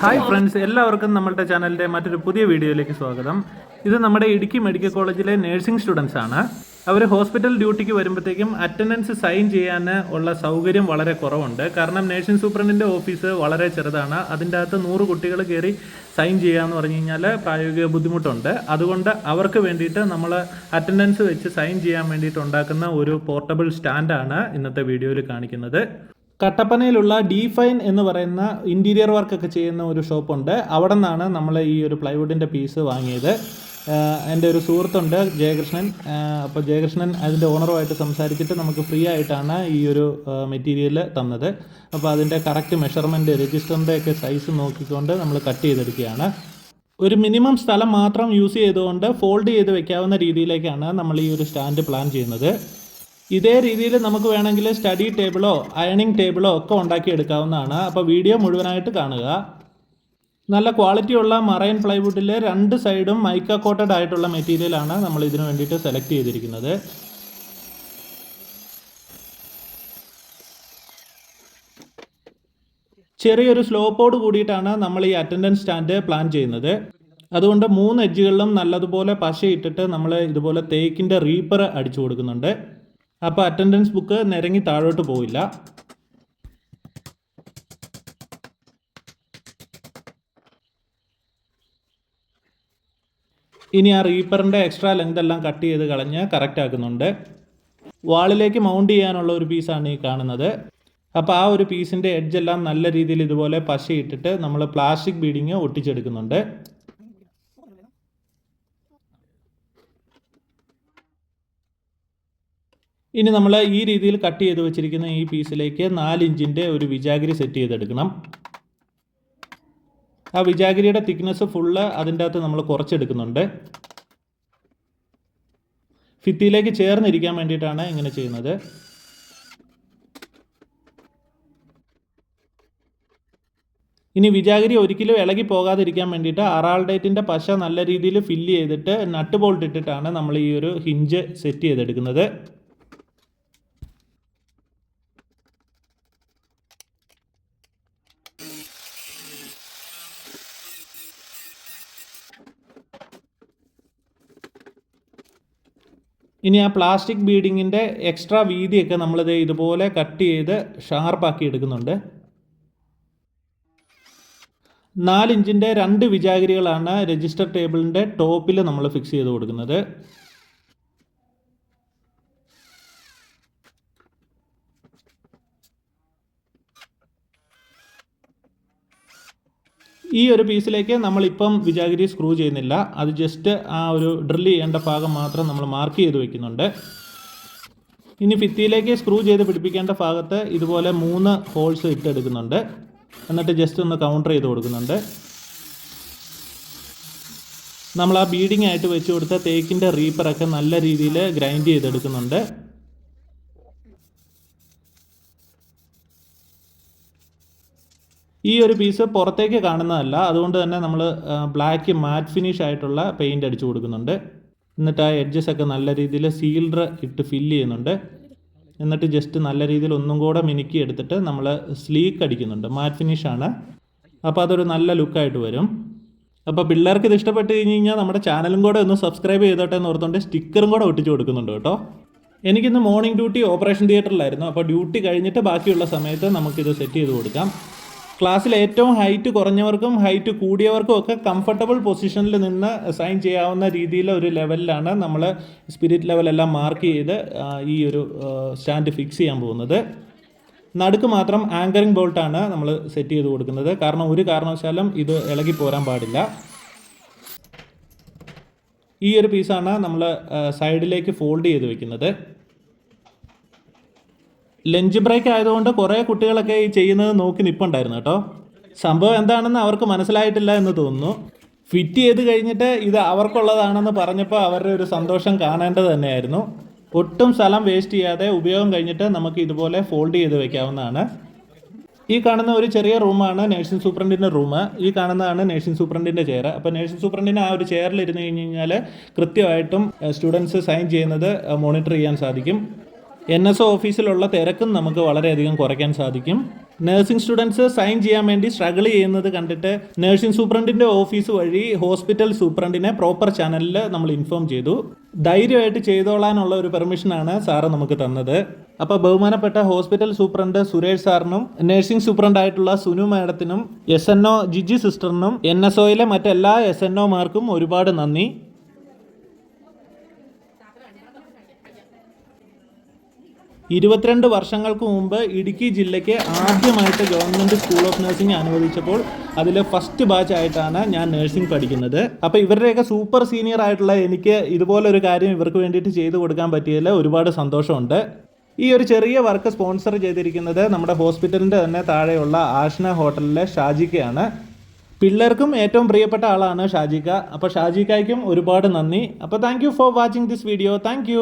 Hi friends എല്ലാവർക്കും നമ്മളുടെ ചാനലിന്റെ മറ്റൊരു പുതിയ വീഡിയോയിലേക്ക് സ്വാഗതം. ഇത് നമ്മുടെ ഇടുക്കി മെഡിക്കൽ കോളേജിലെ നഴ്സിംഗ് സ്റ്റുഡൻസ് ആണ്. അവർ ഹോസ്പിറ്റൽ ഡ്യൂട്ടിക്ക് വരുമ്പോഴത്തേക്കും അറ്റൻഡൻസ് സൈൻ ചെയ്യാൻ ഉള്ള സൗകര്യം വളരെ കുറവുണ്ട്. കാരണം നഴ്സിംഗ് സൂപ്രണ്ടിന്റെ ഓഫീസ് വളരെ ചെറുതാണ്. അതിന്റെ അകത്ത് നൂറ് കുട്ടികൾ കയറി സൈൻ ചെയ്യാന്ന് പറഞ്ഞു കഴിഞ്ഞാൽ പ്രായോഗിക ബുദ്ധിമുട്ടുണ്ട്. അതുകൊണ്ട് അവർക്ക് വേണ്ടിയിട്ട് നമ്മൾ അറ്റൻഡൻസ് വെച്ച് സൈൻ ചെയ്യാൻ വേണ്ടിയിട്ട് ഉണ്ടാക്കുന്ന ഒരു പോർട്ടബിൾ സ്റ്റാൻഡാണ് ഇന്നത്തെ വീഡിയോയിൽ കാണിക്കുന്നത്. കട്ടപ്പനയിലുള്ള ഡിഫൈൻ എന്ന് പറയുന്ന ഇന്റീരിയർ വർക്കൊക്കെ ചെയ്യുന്ന ഒരു ഷോപ്പുണ്ട് അവിടെ നിന്നാണ് നമ്മൾ ഈ ഒരു പ്ലൈവുഡിന്റെ പീസ് വാങ്ങിയത്. എന്റെ ഒരു സുഹൃത്തുണ്ട് ജയകൃഷ്ണൻ. അപ്പോൾ ജയകൃഷ്ണൻ അതിന്റെ ഓണറുമായിട്ട് സംസാരിച്ചിട്ട് നമുക്ക് ഫ്രീ ആയിട്ടാണ് ഈ ഒരു മെറ്റീരിയൽ തന്നത്. അപ്പോൾ അതിന്റെ കറക്റ്റ് മെഷർമെന്റ് രജിസ്റ്ററിന്റെ ഒക്കെ സൈസ് നോക്കിക്കൊണ്ട് നമ്മൾ കട്ട് ചെയ്തെടുക്കുകയാണ്. ഒരു മിനിമം സ്ഥലം മാത്രം യൂസ് ചെയ്തുകൊണ്ട് ഫോൾഡ് ചെയ്ത് വെക്കാവുന്ന രീതിയിലേക്കാണ് നമ്മൾ ഈ ഒരു സ്റ്റാൻഡ് പ്ലാൻ ചെയ്യുന്നത്. ഇതേ രീതിയിൽ നമുക്ക് വേണമെങ്കിൽ സ്റ്റഡി ടേബിളോ അയണിങ് ടേബിളോ ഒക്കെ ഉണ്ടാക്കി എടുക്കാവുന്നതാണ് അപ്പോൾ വീഡിയോ മുഴുവനായിട്ട് കാണുക. നല്ല ക്വാളിറ്റി ഉള്ള മറൈൻ ഫ്ലൈവുഡിൽ രണ്ട് സൈഡും മൈക്ക കോട്ടഡ് ആയിട്ടുള്ള മെറ്റീരിയലാണ് നമ്മൾ ഇതിനു വേണ്ടിയിട്ട് സെലക്ട് ചെയ്തിരിക്കുന്നത്. ചെറിയൊരു സ്ലോപ്പോട് കൂടിയിട്ടാണ് നമ്മൾ ഈ അറ്റൻഡൻസ് സ്റ്റാൻഡ് പ്ലാൻ ചെയ്യുന്നത്. അതുകൊണ്ട് മൂന്ന് എഡ്ജുകളിലും നല്ലതുപോലെ പശയിട്ടിട്ട് നമ്മൾ ഇതുപോലെ തേക്കിന്റെ റീപ്പർ അടിച്ചു കൊടുക്കുന്നുണ്ട്. അപ്പോൾ അറ്റൻഡൻസ് ബുക്ക് നിരങ്ങി താഴോട്ട് പോവില്ല. ഇനി ആ റീപ്പറിന്റെ എക്സ്ട്രാ ലെങ്ത് എല്ലാം കട്ട് ചെയ്ത് കളഞ്ഞ് കറക്റ്റ് ആക്കുന്നുണ്ട്. വാളിലേക്ക് മൗണ്ട് ചെയ്യാനുള്ള ഒരു പീസാണ് ഈ കാണുന്നത്. അപ്പോൾ ആ ഒരു പീസിന്റെ എഡ്ജ് എല്ലാം നല്ല രീതിയിൽ ഇതുപോലെ പശയിട്ടിട്ട് നമ്മൾ പ്ലാസ്റ്റിക് ബീഡിങ് ഒട്ടിച്ചെടുക്കുന്നുണ്ട്. ഇനി നമ്മൾ ഈ രീതിയിൽ കട്ട് ചെയ്ത് വെച്ചിരിക്കുന്ന ഈ പീസിലേക്ക് നാലിഞ്ചിന്റെ ഒരു വിജാഗിരി സെറ്റ് ചെയ്തെടുക്കണം. ആ വിജാഗിരിയുടെ തിക്നെസ് ഫുള്ള് അതിന്റെ അകത്ത് നമ്മൾ കുറച്ചെടുക്കുന്നുണ്ട്. ഫിത്തിയിലേക്ക് ചേർന്നിരിക്കാൻ വേണ്ടിയിട്ടാണ് ഇങ്ങനെ ചെയ്യുന്നത്. ഇനി വിജാഗിരി ഒരിക്കലും ഇളകി പോകാതിരിക്കാൻ വേണ്ടിയിട്ട് അറാൾഡേറ്റിന്റെ പശ നല്ല രീതിയിൽ ഫില്ല് ചെയ്തിട്ട് നട്ട് ബോൾട്ട് ഇട്ടിട്ടാണ് നമ്മൾ ഈ ഒരു ഹിഞ്ച് സെറ്റ് ചെയ്തെടുക്കുന്നത്. ഇനി ആ പ്ലാസ്റ്റിക് ബീഡിങ്ങിന്റെ എക്സ്ട്രാ വീതിയൊക്കെ നമ്മളിത് ഇതുപോലെ കട്ട് ചെയ്ത് ഷാർപ്പാക്കി എടുക്കുന്നുണ്ട്. നാലിഞ്ചിന്റെ രണ്ട് വിജാഗിരികളാണ് രജിസ്റ്റർ ടേബിളിന്റെ ടോപ്പിൽ നമ്മൾ ഫിക്സ് ചെയ്ത് കൊടുക്കുന്നത്. ഈ ഒരു പീസിലേക്ക് നമ്മളിപ്പം വിജാഗിരി സ്ക്രൂ ചെയ്യുന്നില്ല. അത് ജസ്റ്റ് ആ ഒരു ഡ്രില്ല് ചെയ്യേണ്ട ഭാഗം മാത്രം നമ്മൾ മാർക്ക് ചെയ്ത് വെക്കുന്നുണ്ട്. ഇനി ഭിത്തിയിലേക്ക് സ്ക്രൂ ചെയ്ത് പിടിപ്പിക്കേണ്ട ഭാഗത്ത് ഇതുപോലെ മൂന്ന് ഹോൾസ് ഇട്ടെടുക്കുന്നുണ്ട്. എന്നിട്ട് ജസ്റ്റ് ഒന്ന് കൗണ്ടർ ചെയ്ത് കൊടുക്കുന്നുണ്ട്. നമ്മൾ ആ ബീഡിംഗ് ആയിട്ട് വെച്ച് കൊടുത്ത തേക്കിന്റെ റീപ്പറൊക്കെ നല്ല രീതിയിൽ ഗ്രൈൻഡ് ചെയ്തെടുക്കുന്നുണ്ട്. ഈ ഒരു പീസ് പുറത്തേക്ക് കാണുന്നതല്ല. അതുകൊണ്ട് തന്നെ നമ്മൾ ബ്ലാക്ക് മാറ്റ് ഫിനിഷ് ആയിട്ടുള്ള പെയിന്റ് അടിച്ചു കൊടുക്കുന്നുണ്ട്. എന്നിട്ട് ആ എഡ്ജസ് ഒക്കെ നല്ല രീതിയിൽ സീൽഡർ ഇട്ട് ഫില്ല് ചെയ്യുന്നുണ്ട്. എന്നിട്ട് ജസ്റ്റ് നല്ല രീതിയിൽ ഒന്നും കൂടെ മിനുക്കി എടുത്തിട്ട് നമ്മൾ സ്ലീക്ക് അടിക്കുന്നുണ്ട്. മാറ്റ് ഫിനിഷാണ് അപ്പോൾ അതൊരു നല്ല ലുക്കായിട്ട് വരും. അപ്പോൾ പിള്ളേർക്ക് ഇത് ഇഷ്ടപ്പെട്ട് കഴിഞ്ഞ് കഴിഞ്ഞാൽ നമ്മുടെ ചാനലും കൂടെ ഒന്ന് സബ്സ്ക്രൈബ് ചെയ്തോട്ടെ എന്ന് ഓർത്തുകൊണ്ട് സ്റ്റിക്കറും കൂടെ ഒട്ടിച്ച് കൊടുക്കുന്നുണ്ട് കേട്ടോ. എനിക്കിന്ന് മോർണിംഗ് ഡ്യൂട്ടി ഓപ്പറേഷൻ തിയേറ്ററിലായിരുന്നു അപ്പോൾ ഡ്യൂട്ടി കഴിഞ്ഞിട്ട് ബാക്കിയുള്ള സമയത്ത് നമുക്കിത് സെറ്റ് ചെയ്ത് കൊടുക്കാം. ക്ലാസ്സിൽ ഏറ്റവും ഹൈറ്റ് കുറഞ്ഞവർക്കും ഹൈറ്റ് കൂടിയവർക്കും ഒക്കെ കംഫർട്ടബിൾ പൊസിഷനിൽ നിന്ന് സൈൻ ചെയ്യാവുന്ന രീതിയിലെ ഒരു ലെവലിലാണ് നമ്മൾ സ്പിരിറ്റ് ലെവലെല്ലാം മാർക്ക് ചെയ്ത് ഈ ഒരു സ്റ്റാൻഡ് ഫിക്സ് ചെയ്യാൻ പോകുന്നത്. നടുക്ക് മാത്രം ആങ്കറിംഗ് ബോൾട്ടാണ് നമ്മൾ സെറ്റ് ചെയ്ത് കൊടുക്കുന്നത്. കാരണം ഒരു കാരണവശാലും ഇത് ഇളകി പോരാൻ പാടില്ല. ഈ ഒരു പീസാണ് നമ്മൾ സൈഡിലേക്ക് ഫോൾഡ് ചെയ്ത് വെക്കുന്നത്. ലഞ്ച് ബ്രേക്ക് ആയതുകൊണ്ട് കുറേ കുട്ടികളൊക്കെ ഈ ചെയ്യുന്നത് നോക്കി നിൽപ്പുണ്ടായിരുന്നു കേട്ടോ. സംഭവം എന്താണെന്ന് അവർക്ക് മനസ്സിലായിട്ടില്ല എന്ന് തോന്നുന്നു. ഫിറ്റ് ചെയ്ത് കഴിഞ്ഞിട്ട് ഇത് അവർക്കുള്ളതാണെന്ന് പറഞ്ഞപ്പോൾ അവരുടെ ഒരു സന്തോഷം കാണേണ്ടത് തന്നെയായിരുന്നു. ഒട്ടും സ്ഥലം വേസ്റ്റ് ചെയ്യാതെ ഉപയോഗം കഴിഞ്ഞിട്ട് നമുക്ക് ഇതുപോലെ ഫോൾഡ് ചെയ്ത് വെക്കാവുന്നതാണ്. ഈ കാണുന്ന ഒരു ചെറിയ റൂമാണ് നേഴ്സിംഗ് സൂപ്രണ്ടിന്റെ റൂം ഈ കാണുന്നതാണ് നേഴ്സിംഗ് സൂപ്രണ്ടിന്റെ ചെയർ അപ്പോൾ നേഴ്സിംഗ് സൂപ്രണ്ടിന് ആ ഒരു ചെയറിൽ ഇരുന്ന് കഴിഞ്ഞ് കഴിഞ്ഞാൽ കൃത്യമായിട്ടും സ്റ്റുഡൻസ് സൈൻ ചെയ്യുന്നത് മോണിറ്റർ ചെയ്യാൻ സാധിക്കും. എൻ എസ് ഒ ഓഫീസിലുള്ള തിരക്കും നമുക്ക് വളരെയധികം കുറയ്ക്കാൻ സാധിക്കും. നഴ്സിംഗ് സ്റ്റുഡൻസ് സൈൻ ചെയ്യാൻ വേണ്ടി സ്ട്രഗിൾ ചെയ്യുന്നത് കണ്ടിട്ട് നഴ്സിംഗ് സൂപ്രണ്ടിന്റെ ഓഫീസ് വഴി ഹോസ്പിറ്റൽ സൂപ്രണ്ടിനെ പ്രോപ്പർ ചാനലിൽ നമ്മൾ ഇൻഫോം ചെയ്തു. ധൈര്യമായിട്ട് ചെയ്തോളാനുള്ള ഒരു പെർമിഷനാണ് സാറ് നമുക്ക് തന്നത്. അപ്പോൾ ബഹുമാനപ്പെട്ട ഹോസ്പിറ്റൽ സൂപ്രണ്ട് സുരേഷ് സാറിനും നഴ്സിംഗ് സൂപ്രണ്ടായിട്ടുള്ള സുനു മാഡത്തിനും എസ് എൻ ഒ ജിജി സിസ്റ്ററിനും എൻ എസ് ഒയിലെ മറ്റെല്ലാ എസ് എൻ ഒമാർക്കും ഒരുപാട് നന്ദി. ഇരുപത്തിരണ്ട് വർഷങ്ങൾക്ക് മുമ്പ് ഇടുക്കി ജില്ലയ്ക്ക് ആദ്യമായിട്ട് ഗവൺമെന്റ് സ്കൂൾ ഓഫ് നഴ്സിംഗ് അനുവദിച്ചപ്പോൾ അതിലെ ഫസ്റ്റ് ബാച്ച് ആയിട്ടാണ് ഞാൻ നഴ്സിംഗ് പഠിക്കുന്നത്. അപ്പോൾ ഇവരുടെയൊക്കെ സൂപ്പർ സീനിയർ ആയിട്ടുള്ള എനിക്ക് ഇതുപോലൊരു കാര്യം ഇവർക്ക് വേണ്ടിയിട്ട് ചെയ്തു കൊടുക്കാൻ പറ്റിയതിൽ ഒരുപാട് സന്തോഷമുണ്ട്. ഈ ഒരു ചെറിയ വർക്ക് സ്പോൺസർ ചെയ്തിരിക്കുന്നത് നമ്മുടെ ഹോസ്പിറ്റലിന്റെ തന്നെ താഴെയുള്ള ആഷ്ന ഹോട്ടലിലെ ഷാജിക്കയാണ്. പിള്ളേർക്കും ഏറ്റവും പ്രിയപ്പെട്ട ആളാണ് ഷാജിക്ക. അപ്പോൾ ഷാജിക്കായ്ക്കും ഒരുപാട് നന്ദി. അപ്പോൾ thank for watching this video. Thank